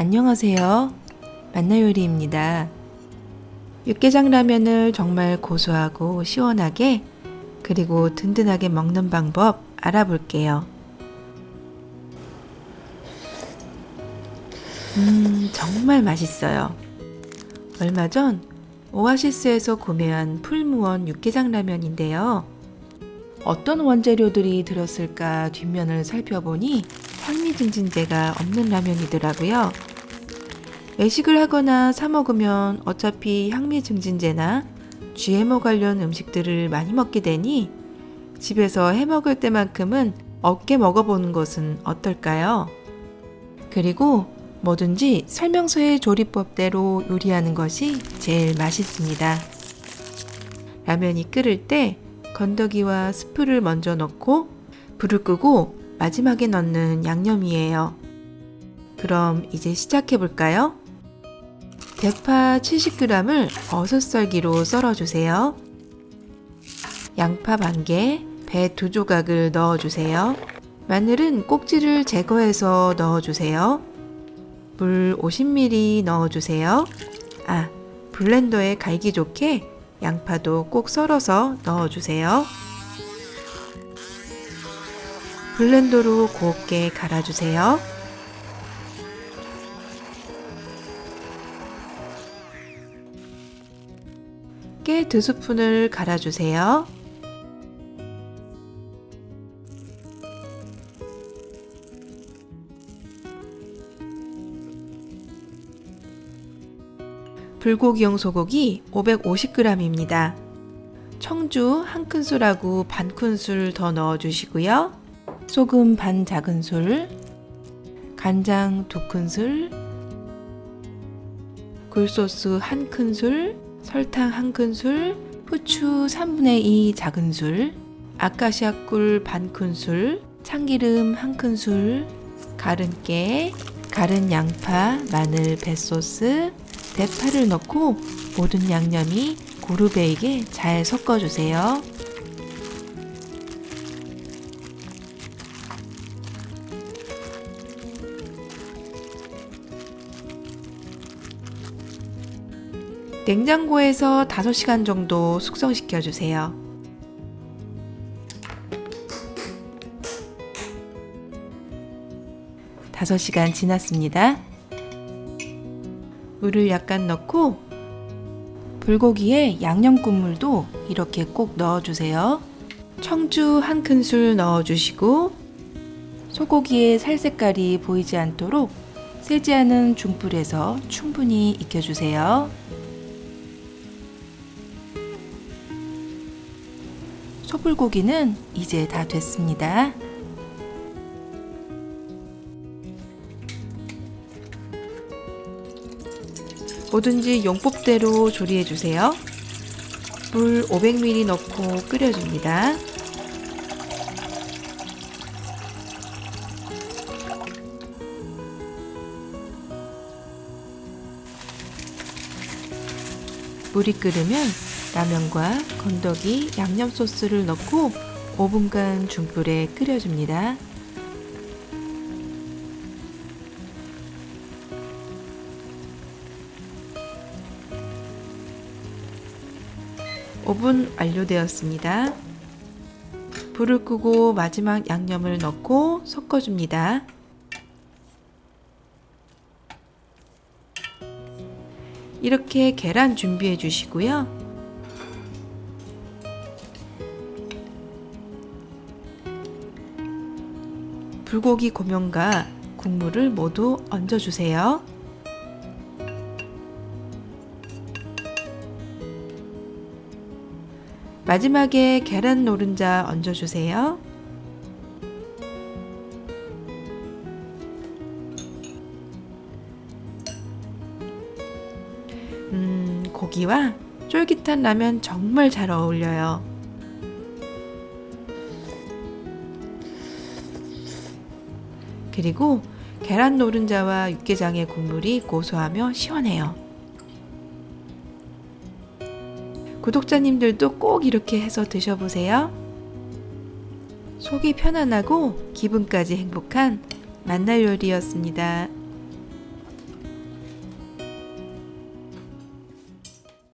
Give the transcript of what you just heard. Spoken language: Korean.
안녕하세요. 만나요리입니다. 육개장 라면을 정말 고소하고 시원하게 그리고 든든하게 먹는 방법 알아볼게요. 음, 정말 맛있어요. 얼마 전 오아시스에서 구매한 풀무원 육개장 라면인데요. 어떤 원재료들이 들었을까 뒷면을 살펴보니 향미증진제가 없는 라면이더라고요. 외식을 하거나 사 먹으면 어차피 향미 증진제나 GMO 관련 음식들을 많이 먹게 되니 집에서 해 먹을 때만큼은 없게 먹어보는 것은 어떨까요? 그리고 뭐든지 설명서의 조리법대로 요리하는 것이 제일 맛있습니다. 라면이 끓을 때 건더기와 스프를 먼저 넣고 불을 끄고 마지막에 넣는 양념이에요. 그럼 이제 시작해 볼까요? 대파 70g을 어슷썰기로 썰어주세요. 양파 반 개, 배 두 조각을 넣어주세요. 마늘은 꼭지를 제거해서 넣어주세요. 물 50ml 넣어주세요. 아, 블렌더에 갈기 좋게 양파도 꼭 썰어서 넣어주세요. 블렌더로 곱게 갈아주세요. 깨두 스푼을 갈아주세요. 불고기용 소고기 550g입니다. 청주 한 큰술하고 반 큰술 더 넣어주시고요. 소금 반 작은 술, 간장 두 큰술, 굴소스 한 큰술, 설탕 한 큰술, 후추 3분의 2 작은 술, 아카시아 꿀 반 큰술, 참기름 한 큰술, 가른 깨, 가른 양파, 마늘, 뱃소스, 대파를 넣고 모든 양념이 고루 베이게 잘 섞어주세요. 냉장고에서 5시간 정도 숙성시켜 주세요. 다섯 시간 지났습니다. 물을 약간 넣고 불고기에 양념 국물도 이렇게 꼭 넣어주세요. 청주 한 큰술 넣어주시고 소고기의 살 색깔이 보이지 않도록 세지 않은 중불에서 충분히 익혀주세요. 소불고기는 이제 다 됐습니다. 뭐든지 용법대로 조리해 주세요. 물 500ml 넣고 끓여줍니다. 물이 끓으면 라면과 건더기, 양념 소스를 넣고 5분간 중불에 끓여줍니다. 오븐 완료되었습니다. 불을 끄고 마지막 양념을 넣고 섞어줍니다. 이렇게 계란 준비해 주시고요. 불고기 고명과 국물을 모두 얹어주세요. 마지막에 계란 노른자 얹어주세요. 음, 고기와 쫄깃한 라면 정말 잘 어울려요. 그리고 계란 노른자와 육개장의 국물이 고소하며 시원해요. 구독자님들도 꼭 이렇게 해서 드셔보세요. 속이 편안하고 기분까지 행복한 만날 요리였습니다.